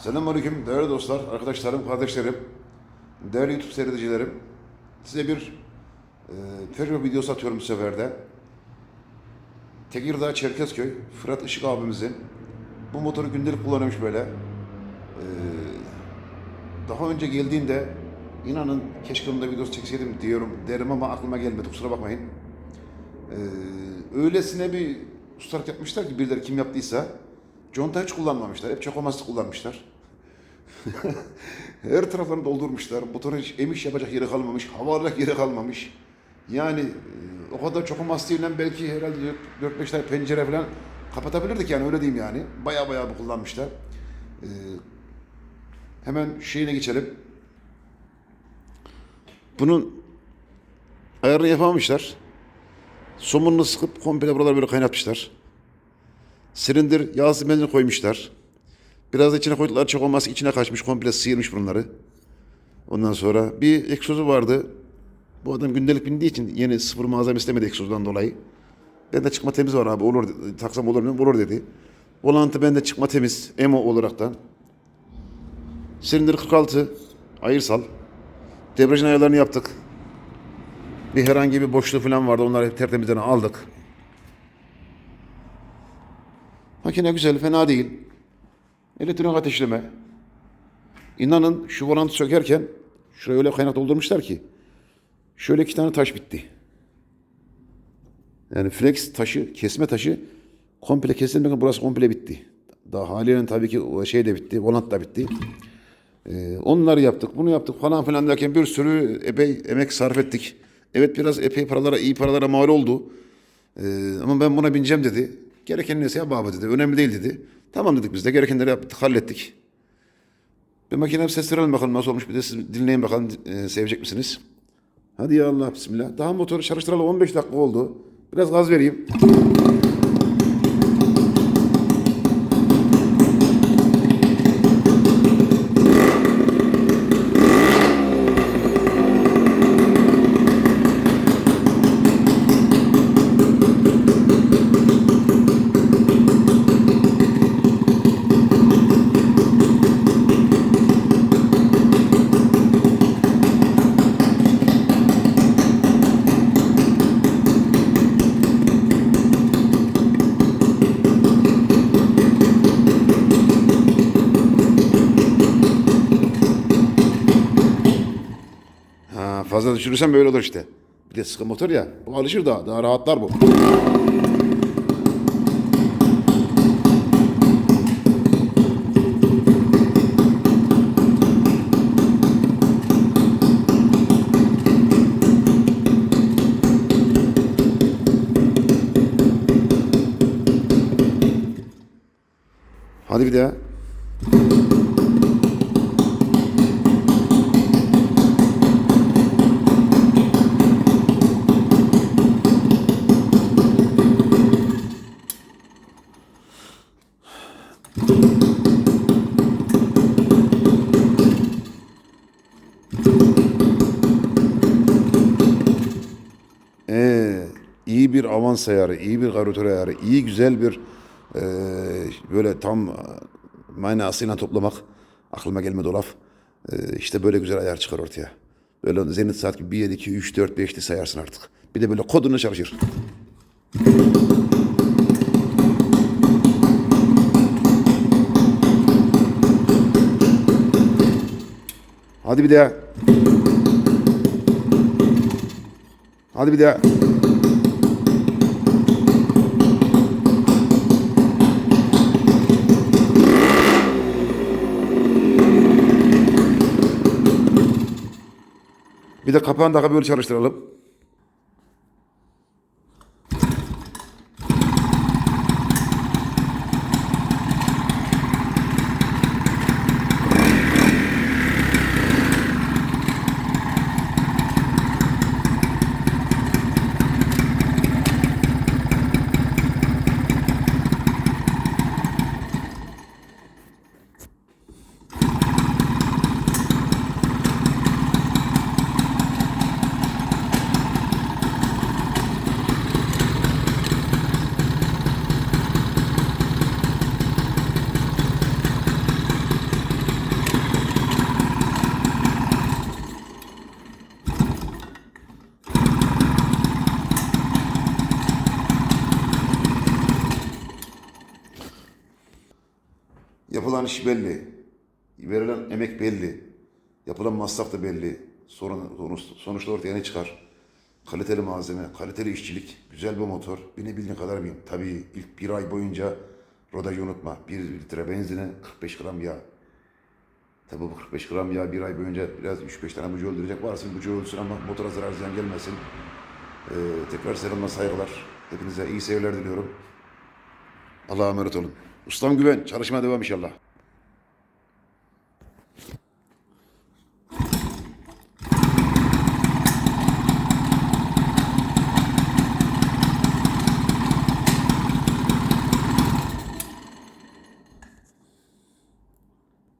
Selamünaleyküm değerli dostlar, arkadaşlarım, kardeşlerim, değerli YouTube seyredicilerim. Size bir e, Peugeot videosu atıyorum bu sefer de. Tekirdağ Çerkezköy, Fırat Işık abimizin bu motoru gündelik kullanıyormuş böyle. E, daha önce geldiğinde inanın keşke onun da videosu çekseydim diyorum derim ama aklıma gelmedi kusura bakmayın. E, öylesine bir ustalık yapmışlar ki birileri kim yaptıysa conta hiç kullanmamışlar. Hep çokomaslı kullanmışlar. Her taraflarını doldurmuşlar. Motoru hiç emiş yapacak yeri kalmamış. Hava alacak yeri kalmamış. Yani e, o kadar çokomastiğiyle belki herhalde 4-5 tane pencere falan kapatabilirdik yani öyle diyeyim yani. Baya baya bu kullanmışlar. E, hemen şeyine geçelim. Bunun ayarını yapamamışlar. Somununu sıkıp komple buraları böyle kaynatmışlar. Silindir yağsız benzin koymuşlar. Biraz da içine koydular çok olmaz içine kaçmış komple sıyırmış bunları. Ondan sonra bir egzozu vardı. Bu adam gündelik bindiği için yeni sıfır malzeme istemedi egzozdan dolayı. Ben de çıkma temiz var abi olur taksam olur mu? Olur dedi. Volantı bende çıkma temiz emo olaraktan. Silindir 46 ayırsal. Debriyajın ayarlarını yaptık. Bir herhangi bir boşluğu falan vardı. Onları hep tertemizden aldık. Makine güzel, fena değil. Elektronik ateşleme. İnanın şu volantı sökerken şuraya öyle kaynak doldurmuşlar ki şöyle iki tane taş bitti. Yani flex taşı, kesme taşı komple kesilmeden burası komple bitti. Daha haliyle tabii ki şey de bitti, volant da bitti. Ee, onları yaptık, bunu yaptık falan filan derken bir sürü epey emek sarf ettik. Evet biraz epey paralara, iyi paralara mal oldu. Ee, ama ben buna bineceğim dedi. Gereken neyse yap abi dedi. Önemli değil dedi. Tamam dedik biz de. Gerekenleri yaptık, hallettik. Bir makine seslenelim bakalım nasıl olmuş. Bir de siz dinleyin bakalım e, sevecek misiniz? Hadi ya Allah bismillah. Daha motoru çalıştıralı 15 dakika oldu. Biraz gaz vereyim. Fazla düşürürsen böyle olur işte. Bir de sıkı motor ya. Bu alışır daha. Daha rahatlar bu. Hadi bir daha. Bir avans ayarı, iyi bir karotor ayarı, iyi güzel bir e, böyle tam e, manasıyla toplamak aklıma gelmedi o laf. E, işte böyle güzel ayar çıkar ortaya. Böyle zenit saat gibi 1, 2, 3, 4, 5 de sayarsın artık. Bir de böyle kodunu çalışır. Hadi bir daha. Hadi bir daha. Bir de kapağını daha böyle çalıştıralım. Yapılan iş belli. Verilen emek belli. Yapılan masraf da belli. Sorun, sonuç, sonuçta ortaya ne çıkar? Kaliteli malzeme, kaliteli işçilik, güzel bir motor. Binebildiğin kadar bin. Tabii ilk bir ay boyunca rodajı unutma. Bir litre benzine 45 gram yağ. Tabii bu 45 gram yağ bir ay boyunca biraz 3-5 tane bucu öldürecek. Varsın bucu öldürsün ama motora zarar ziyan gelmesin. Ee, tekrar selamlar, saygılar. Hepinize iyi seyirler diliyorum. Allah'a emanet olun. Ustam güven. Çalışmaya devam inşallah.